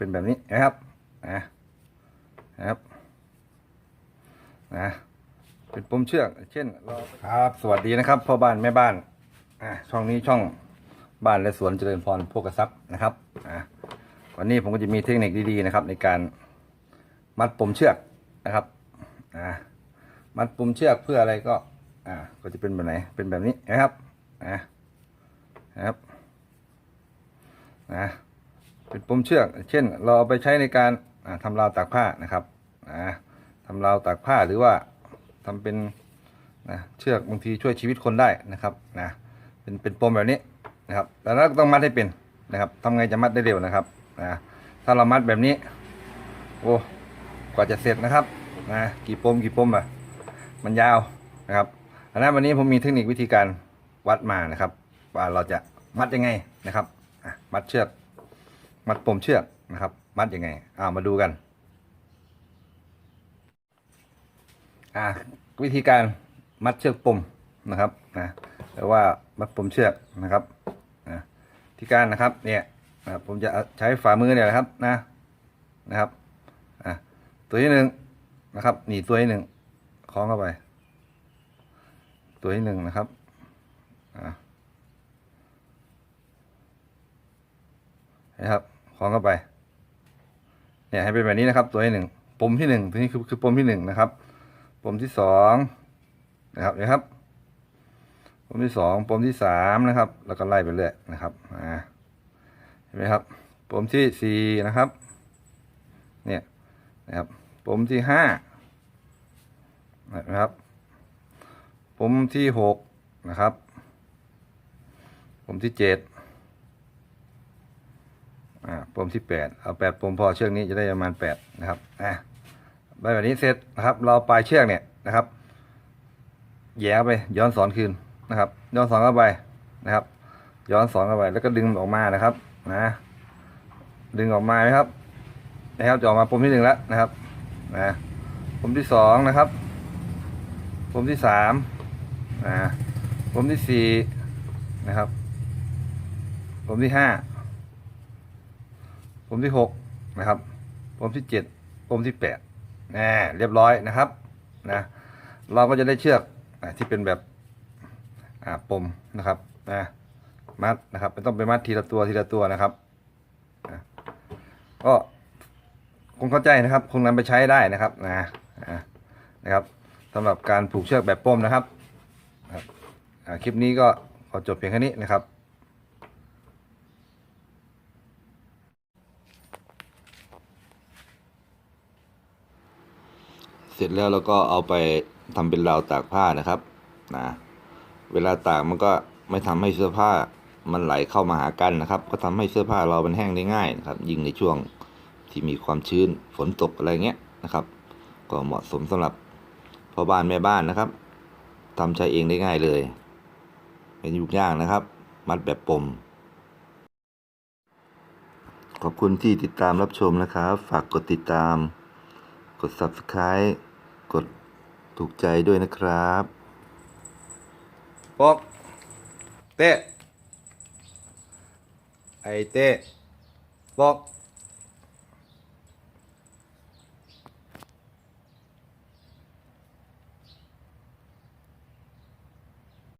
เป็นแบบนี้นะครับนะนะครับนะเป็นปมเชือก เช่นเราครับ สวัสดีนะครับพ่อบ้านแม่บ้านอ่าช่องนี้ช่องบ้านและสวนเจริญพรโภกทรัพย์นะครับอ่าวันนี้ผมก็จะมีเทคนิคดีๆนะครับ ในการมัดปมเชือกนะครับอ่ามัดปมเชือกเพื่ออะไรก็อ่าก็จะเป็นแบบไหนเป็นแบบนี้นะครับอ่านะครับนะ ป็นปมเชือก เช่น เราเอาไปใช้ในการอ่าทำราวตากผ้านะครับทำราวตากผ้าหรือว่าทำเป็นนะเชือกบางทีช่วยชีวิตคนได้นะครับนะเป็นเป็นปมแบบนี้นะครับแต่เราต้องมัดให้เป็นนะครับทำไงจะมัดได้เร็วนะครับนะถ้าเรามัดแบบนี้โอ้กว่าจะเสร็จนะครับนะกี่ปมกี่ปมอะมันยาวนะครับอันนั้นวันนี้ผมมีเทคนิควิธีการวัดมานะครับ ว่าเราจะมัดยังไงนะครับมัดเชือก มัดปมเชือกนะครับ มัดยังไงอ้ามาดูกันอ่าวิธีการมัดเชือกปมนะครับนะหรือว่ามัดปมเชือกนะครับนะที่การนะครับเนี่ยนะผมจะใช้ฝ่ามือเนี่ยนะครับนะนะครับอะตัวที่หนึ่งนะครับหนีตัวที่หนึ่งคล้องเข้าไป ตัวที่หนึ่งนะครับอะนะครับ คล้องเข้าไปเนี่ยให้เป็นแบบนี้นะครับ ตัวที่หนึ่งปมที่หนึ่งตัวนี้คือคือปมที่หนึ่งนะครับปมที่สองนะครับนะครับปมที่สองปมที่สามนะครับ แล้วก็ไล่ไปเรื่อยนะครับอ่าเห็นไหมครับปมที่สี่นะครับ เนี่ยนะครับปมที่ห้านะครับปมที่หกนะครับปมที่เจ็ด อ่าปมที่แปดเอาแปดปมพอเชือกนี้จะได้ประมาณแปดนะครับอ่าใบแบบนี้เสร็จนะครับ เราปลายเชือกเนี่ยนะครับ แย่ไปย้อนสอนคืนนะครับ ย้อนสอนเข้าไปนะครับ ย้อนสอนเข้าไปแล้วก็ดึงออกมานะครับนะดึงออกมานะครับ นะครับจะออกมาปมที่หนึ่งแล้วนะครับนะปมที่สองนะครับปมที่สามนะปมที่สี่นะครับปมที่ห้า ปมที่หกนะครับปมที่เจ็ดปมที่แปดนะเรียบร้อยนะครับนะเราก็จะได้เชือกอะที่เป็นแบบอ่าปมนะครับนะมัดนะครับไม่ต้องไปมัดทีละตัวทีละตัวนะครับนะก็คงเข้าใจนะครับคงนำไปใช้ได้นะครับนะนะครับสำหรับการผูกเชือกแบบปมนะครับครับคลิปนี้ก็ขอจบเพียงแค่นี้นะครับ เสร็จแล้วเราก็เอาไปทำเป็นราวตากผ้านะครับนะเวลาตากมันก็ไม่ทำให้เสื้อผ้ามันไหลเข้ามาหากันนะครับ ก็ทำให้เสื้อผ้าเรามันแห้งได้ง่ายนะครับ ยิ่งในช่วงที่มีความชื้นฝนตกอะไรเงี้ยนะครับ ก็เหมาะสมสำหรับพ่อบ้านแม่บ้านนะครับทำใช้เองได้ง่ายเลยเป็นยุกย่างนะครับ มัดแบบปม ขอบคุณที่ติดตามรับชมนะครับ ฝากกดติดตาม กด subscribe กดถูกใจด้วยนะครับปอกเต้ไอเต้ปอก